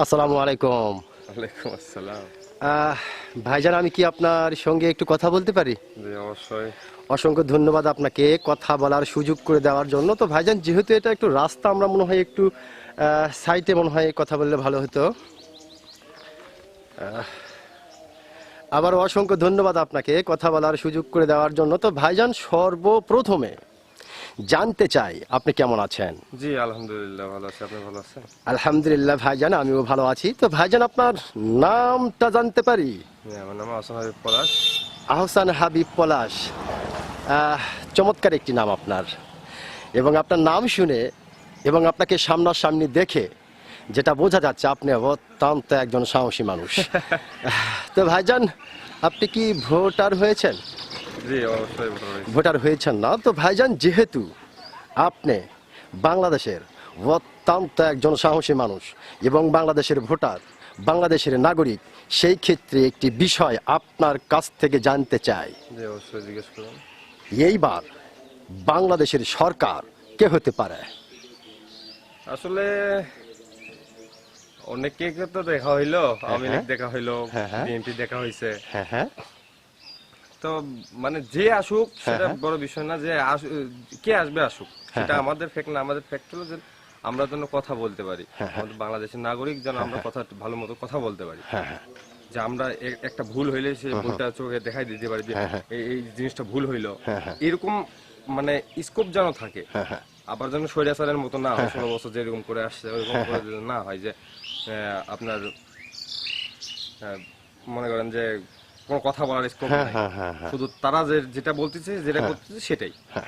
আসসালামু আলাইকুম। ওয়ালাইকুম আসসালাম। ভাইজান আমি কি আপনার সঙ্গে একটু কথা বলতে পারি? অবশ্যই। অসংখ্য ধন্যবাদ আপনাকে কথা বলার সুযোগ করে দেওয়ার জন্য। তো ভাইজান যেহেতু এটা একটু রাস্তা আমরা মনে হয় একটু সাইটে মনে হয় কথা বললে ভালো হতো। আবার অসংখ্য ধন্যবাদ আপনাকে কথা বলার সুযোগ করে দেওয়ার জন্য। তো ভাইজান সর্বপ্রথমে জানতে চাই আপনি কেমন আছেন? জি আলহামদুলিল্লাহ ভালো আছি। আপনি ভালো আছেন? আলহামদুলিল্লাহ ভাইজান আমিও ভালো আছি। তো ভাইজান আপনার নামটা জানতে পারি? আমার নাম আসান হাবিব পলাশ। আহসান হাবিব পলাশ। চমৎকার একটি নাম আপনার। এবং আপনার নাম শুনে এবং আপনাকে সামনাসামনি দেখে যেটা বোঝা যাচ্ছে আপনি অত্যন্ত একজন সাহসী মানুষ। তো ভাইজান আপনি কি ভোটার হয়েছেন? ভোটার হয়েছেন না। তো ভাইজান যেহেতু আপনি বাংলাদেশের অত্যন্ত একজন সাহসী মানুষ এবং বাংলাদেশের ভোটার বাংলাদেশের নাগরিক সেই ক্ষেত্রে একটি বিষয় আপনার কাছ থেকে জানতে চাই। এইবার বাংলাদেশের সরকার কে হতে পারে? আসলে অনেককে তো দেখা হইল আওয়ামী লীগ হ্যাঁ। দেখা হইল হ্যাঁ, হ্যাঁ। বিএনপি দেখা হইছে। হ্যাঁ হ্যাঁ। তো মানে যে আসুক সেটা হ্যাঁ। বড় বিষয় না যে কে আসবে আসুক সেটা হ্যাঁ। আমাদের ফ্যাক্ট না আমাদের ফ্যাক্ট হলো যে আমরা যেন কথা বলতে পারি। হ্যাঁ, আমাদের বাংলাদেশের নাগরিক যেন আমরা কথা ভালো মতো কথা বলতে পারি। হ্যাঁ হ্যাঁ। যে আমরা একটা ভুল হইলে সেই ভুলটা চোখে দেখাই দিতে পারি যে হ্যাঁ, হ্যাঁ। এই জিনিসটা ভুল হইল। হ্যাঁ, হ্যাঁ। এরকম মানে স্কোপ যেন থাকে। হ্যাঁ হ্যাঁ। আবার যেন স্বৈরাচারের মতো না হয় ষোলো বছর যেরকম করে আসছে ওইরকম করে না হয় যে আপনার মনে করেন যে কোনো কথা বলার স্কোপ হ্যাঁ, নাই। হ্যাঁ, হ্যাঁ, হ্যাঁ। শুধু তারা যে যেটা বলতেছে যেটা করতেছে সেটাই। হ্যাঁ।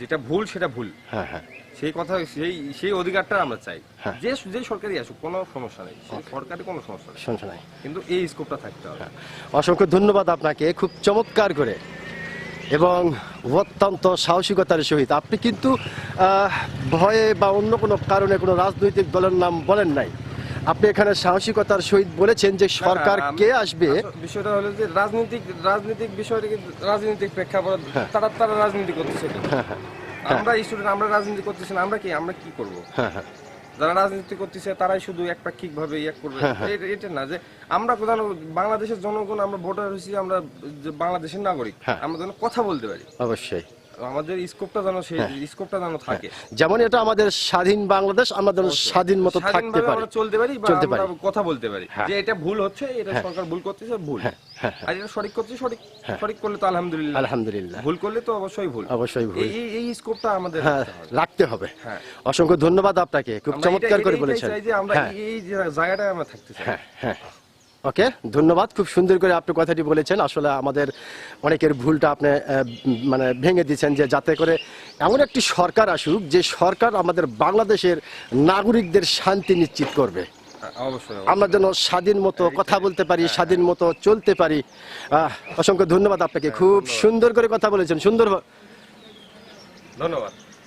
যেটা ভুল সেটা ভুল। হ্যাঁ হ্যাঁ। সেই কথা সেই সেই অধিকারটা আমরা চাই। হ্যাঁ। যে যে সরকারই আসুক কোনো সমস্যা নেই। সরকারি কোনো সমস্যা নেই। সমস্যা নাই। কিন্তু এই স্কোপটা থাকতে হবে। অসংখ্য ধন্যবাদ আপনাকে খুব চমৎকার করে। এবং অত্যন্ত সাহসিকতার সহিত। আপনি কিন্তু ভয়ে বা অন্য কোনো কারণে কোনো রাজনৈতিক দলের নাম বলেন নাই। আপনি এখানে সাহসিকতার সহিত বলেছেন যে সরকার কে আসবে? বিষয়টা হলো যে রাজনৈতিক রাজনৈতিক বিষয়টা কিন্তু রাজনৈতিক প্রেক্ষাপট তারা তারা রাজনীতি করতেছে আমরা স্টুডেন্ট আমরা রাজনীতি করতেছি না আমরা কি আমরা কি করব? হ্যাঁ হ্যাঁ। যারা রাজনীতি করতেছে তারাই শুধু একপাক্ষিক ভাবে ইয়ে করবে। এটা- না যে আমরা কোথাও বাংলাদেশের জনগণ আমরা ভোটার হয়েছি আমরা বাংলাদেশের নাগরিক হ্যাঁ। আমরা যেন কথা বলতে পারি। অবশ্যই। আমাদের স্কোপটা যেন সেই স্কোপটা যেন থাকে। যেমন এটা আমাদের স্বাধীন বাংলাদেশ আমরা যেন স্বাধীন মতো থাকতে পারি। চলতে পারি চলতে পারি। কথা বলতে পারি। হ্যাঁ। যে এটা ভুল হচ্ছে এটা সরকার ভুল করতেছে ভুল। আর এটা সঠিক করছে সঠিক সঠিক করলে তো আলহামদুলিল্লাহ। আলহামদুলিল্লাহ। ভুল করলে তো অবশ্যই ভুল। অবশ্যই ভুল। এই এই- স্কোপটা আমাদের হ্যাঁ রাখতে হবে। হ্যাঁ। অসংখ্য ধন্যবাদ আপনাকে। খুব চমৎকার করে বলেছেন। আমরা হ্যাঁ। এই- জায়গাটায় আমরা থাকতে চাই। হ্যাঁ হ্যাঁ। ওকে ধন্যবাদ। খুব সুন্দর করে আপনি কথাটি বলেছেন। আসলে আমাদের অনেকের ভুলটা আপনি মানে ভেঙে দিচ্ছেন যে যাতে করে এমন একটি সরকার আসুক যে সরকার আমাদের বাংলাদেশের নাগরিকদের শান্তি নিশ্চিত করবে। আমরা যেন স্বাধীন মতো কথা বলতে পারি স্বাধীন মতো চলতে পারি। অসংখ্য ধন্যবাদ আপনাকে। খুব সুন্দর করে কথা বলেছেন। সুন্দর ধন্যবাদ।